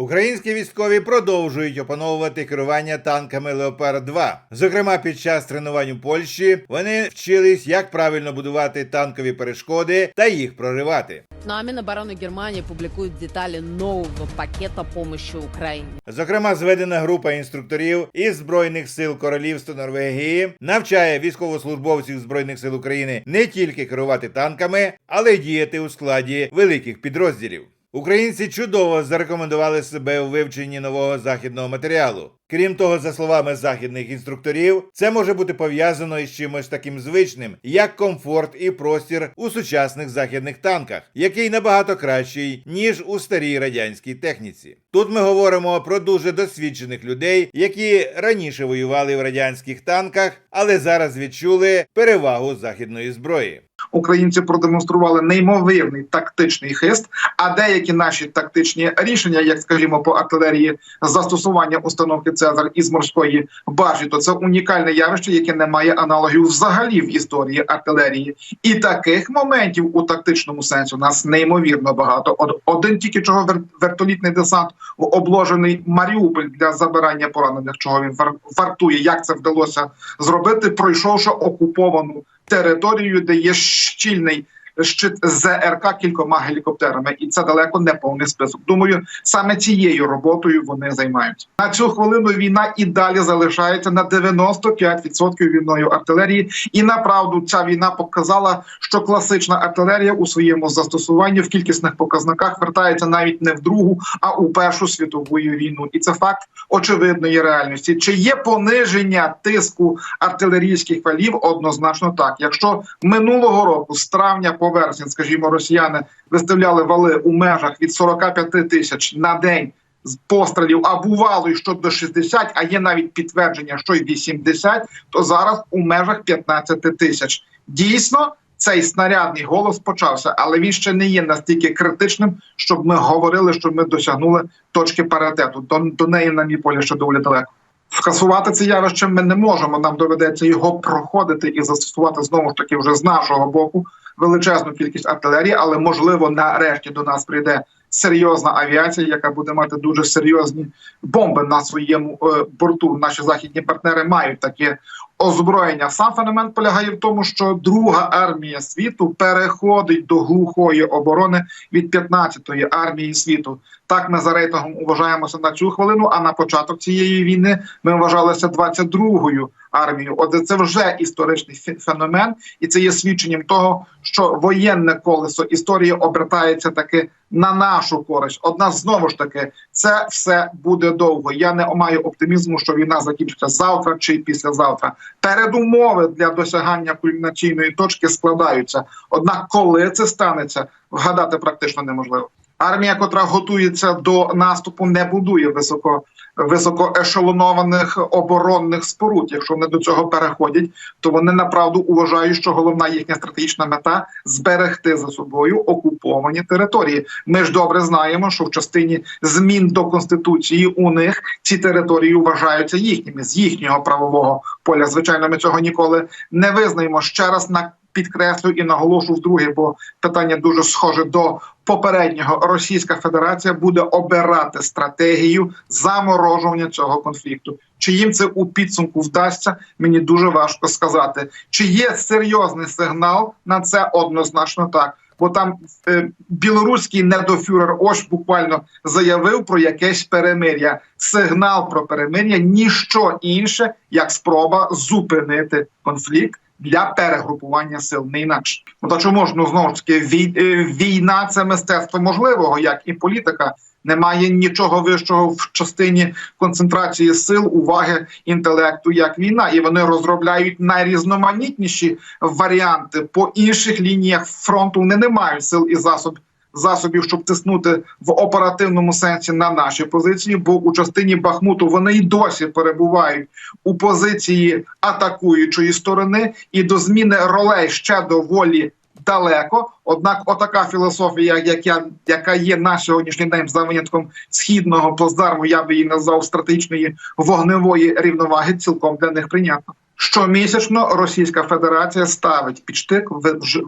Українські військові продовжують опановувати керування танками Леопард 2 Зокрема, під час тренувань у Польщі вони вчились, як правильно будувати танкові перешкоди та їх проривати. Ну а Минобороны Германии публикует детали нового пакета помощи Украине. Зокрема, зведена група інструкторів із збройних сил Королівства Норвегії навчає військовослужбовців збройних сил України не тільки керувати танками, але й діяти у складі великих підрозділів. Українці чудово зарекомендували себе у вивченні нового західного матеріалу. Крім того, за словами західних інструкторів, це може бути пов'язано із чимось таким звичним, як комфорт і простір у сучасних західних танках, який набагато кращий ніж у старій радянській техніці. Тут ми говоримо про дуже досвідчених людей, які раніше воювали в радянських танках, але зараз відчули перевагу західної зброї. Українці продемонстрували неймовірний тактичний хист. А деякі наші тактичні рішення, як скажімо, по артилерії застосування установки Цезар із морської бажі, то це унікальне явище, яке не має аналогів взагалі в історії артилерії. І таких моментів у тактичному сенсі у нас неймовірно багато. Один тільки чого вер- вертолітний десант обложений Маріуполь для забирання поранених, чого він вар- вартує. Як це вдалося зробити, пройшовши окуповану територію, де є щільний щит ЗРК кількома гелікоптерами, і це далеко не повний список. Думаю, саме цією роботою вони займаються. На цю хвилину війна і далі залишається на 95% війною артилерії. І направду ця війна показала, що класична артилерія у своєму застосуванні в кількісних показниках вертається навіть не в другу, а у першу світову війну. І це факт очевидної реальності. Чи є пониження тиску артилерійських валів? Однозначно так. Якщо минулого року з травня по вересень, скажімо, росіяни виставляли вали у межах від 45 тисяч на день. З пострілів, а бувало й що до 60, а є навіть підтвердження, що й 80, то зараз у межах 15 тисяч. Дійсно, цей снарядний голос почався, але він ще не є настільки критичним, щоб ми говорили, що ми досягнули точки паритету. До, до неї, на мій полі, ще доволі далеко. Скасувати це явище ми не можемо. Нам доведеться його проходити і застосувати знову ж таки вже з нашого боку величезну кількість артилерії, але можливо нарешті до нас прийде серйозна авіація, яка буде мати дуже серйозні бомби на своєму е, борту. Наші західні партнери мають таке озброєння. Сам феномен полягає в тому, що друга армія світу переходить до глухої оборони від 15-ї армії світу. Так ми за рейтингом вважаємося на цю хвилину. А на початок цієї війни ми вважалися 22-ю армією. Отже, це вже історичний фе- феномен, і це є свідченням того, що воєнне колесо історії обертається таки на нашу користь. Однак знову ж таки, це все буде довго. Я не маю оптимізму, що війна закінчиться завтра чи післязавтра. Передумови для досягання кульмінаційної точки складаються. Однак, коли це станеться, вгадати практично неможливо. Армія, котра готується до наступу, не будує високо високоешелонованих оборонних споруд. Якщо вони до цього переходять, то вони направду вважають, що головна їхня стратегічна мета зберегти за собою окуповані території. Ми ж добре знаємо, що в частині змін до конституції у них ці території вважаються їхніми з їхнього правового поля. Звичайно, ми цього ніколи не визнаємо. Ще раз на підкреслю і наголошу вдруге, бо питання дуже схоже до попереднього. Російська Федерація буде обирати стратегію заморожування цього конфлікту. Чи їм це у підсумку вдасться? Мені дуже важко сказати. Чи є серйозний сигнал на це однозначно так. Бо там е, білоруський недофюрер Ош буквально заявив про якесь перемир'я. Сигнал про перемир'я ніщо інше, як спроба зупинити конфлікт для перегрупування сил, не інакше. Ну та чому ж ну знову ж таки е, війна це мистецтво можливого, як і політика. Немає нічого вищого в частині концентрації сил, уваги, інтелекту, як війна, і вони розробляють найрізноманітніші варіанти по інших лініях фронту. Вони не мають сил і засоб засобів, щоб тиснути в оперативному сенсі на наші позиції. Бо у частині Бахмуту вони й досі перебувають у позиції атакуючої сторони, і до зміни ролей ще доволі далеко. Однак, отака філософія, як я, яка є на сьогоднішній день за винятком східного плацдарму, я би її назвав стратегічної вогневої рівноваги, цілком для них прийнятна. Щомісячно Російська Федерація ставить під штик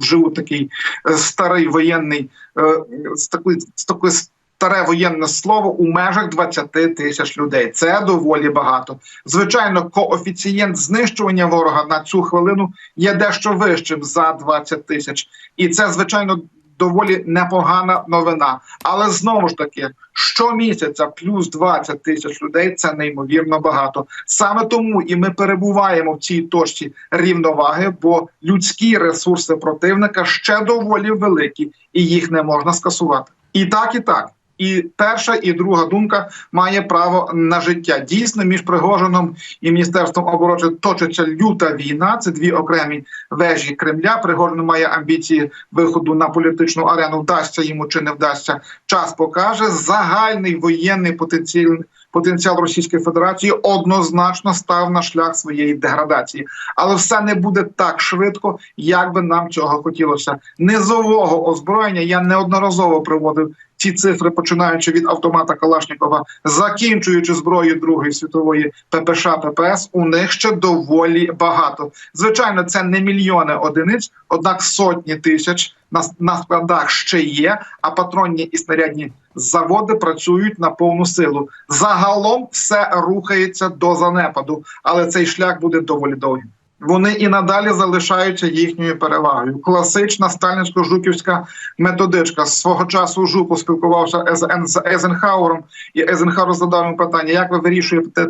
вживу такий е, старий воєнний е, такою з такою старе воєнне слово у межах 20 тисяч людей. Це доволі багато. Звичайно, коефіцієнт знищування ворога на цю хвилину є дещо вищим за 20 тисяч, і це звичайно. Доволі непогана новина, але знову ж таки, щомісяця плюс 20 тисяч людей це неймовірно багато. Саме тому і ми перебуваємо в цій точці рівноваги, бо людські ресурси противника ще доволі великі, і їх не можна скасувати. І так, і так. І перша і друга думка має право на життя. Дійсно, між Пригожином і міністерством оборони точиться люта війна. Це дві окремі вежі Кремля. Пригожин має амбіції виходу на політичну арену. Вдасться йому чи не вдасться. Час покаже загальний воєнний потенціал. Потенціал Російської Федерації однозначно став на шлях своєї деградації, але все не буде так швидко, як би нам цього хотілося. Низового озброєння я неодноразово приводив ці цифри, починаючи від автомата Калашникова, закінчуючи зброєю Другої світової ППШ ППС, у них ще доволі багато. Звичайно, це не мільйони одиниць, однак сотні тисяч на, на складах ще є. А патронні і снарядні заводи працюють на повну силу. Загалом все рухається до занепаду, але цей шлях буде доволі довгим. Вони і надалі залишаються їхньою перевагою. Класична сталінсько-жуківська методичка. Свого часу Жуков спілкувався з Езенхауром, з і Езенхаур задав йому питання: як ви вирішуєте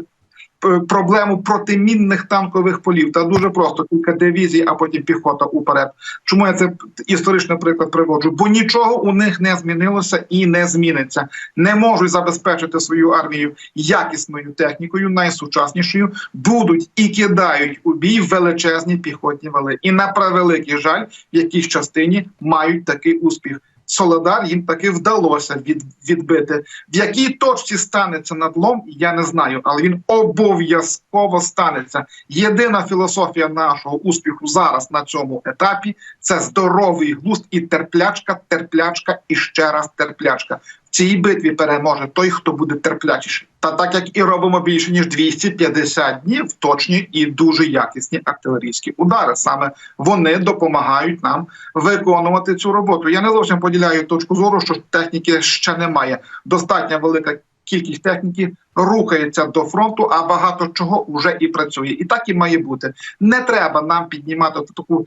проблему протимінних танкових полів? Та дуже просто кілька дивізій, а потім піхота уперед. Чому я це історичний приклад приводжу? Бо нічого у них не змінилося і не зміниться. Не можуть забезпечити свою армію якісною технікою, найсучаснішою, будуть і кидають у бій величезні піхотні вали. І на превеликий жаль, в якійсь частині мають такий успіх. Солодар їм таки вдалося від, відбити. В якій точці станеться надлом, я не знаю, але він обов'язково станеться. Єдина філософія нашого успіху зараз на цьому етапі це здоровий глузд і терплячка, терплячка і ще раз терплячка. Цій битві переможе той, хто буде терплячіший. Та так як і робимо більше ніж 250 днів, точні і дуже якісні артилерійські удари. Саме вони допомагають нам виконувати цю роботу. Я не зовсім поділяю точку зору, що техніки ще немає. Достатня велика кількість техніки рухається до фронту, а багато чого вже і працює. І так і має бути. Не треба нам піднімати таку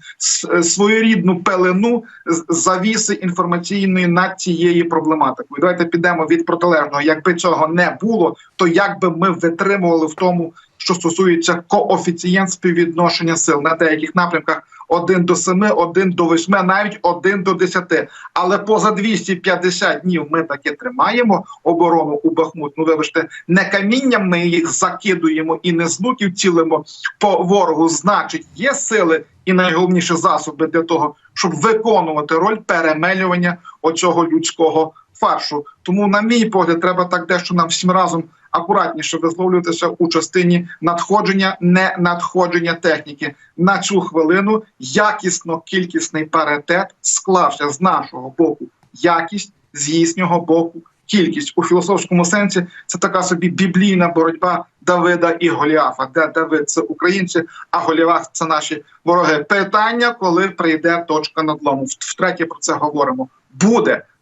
своєрідну пелену завіси інформаційної над цією проблематикою. Давайте підемо від протилежного. Якби цього не було, то як би ми витримували в тому, що стосується коефіцієнт співвідношення сил на деяких напрямках 1 до 7, 1 до 8, навіть 1 до 10. Але поза 250 днів ми таки тримаємо оборону у Бахмут. Ну вибачте, не камінням ми їх закидуємо і не з луків цілимо по ворогу. Значить, є сили і найголовніше засоби для того, щоб виконувати роль перемелювання оцього людського фаршу. Тому, на мій погляд, треба так дещо нам всім разом акуратніше висловлюватися у частині надходження, не надходження техніки. На цю хвилину якісно кількісний паритет склався з нашого боку. Якість з їхнього боку. Кількість у філософському сенсі це така собі біблійна боротьба Давида і Голіафа, де Давид це українці, а Голіаф це наші вороги. Питання, коли прийде точка надлому. Втретє про це говоримо. Буде,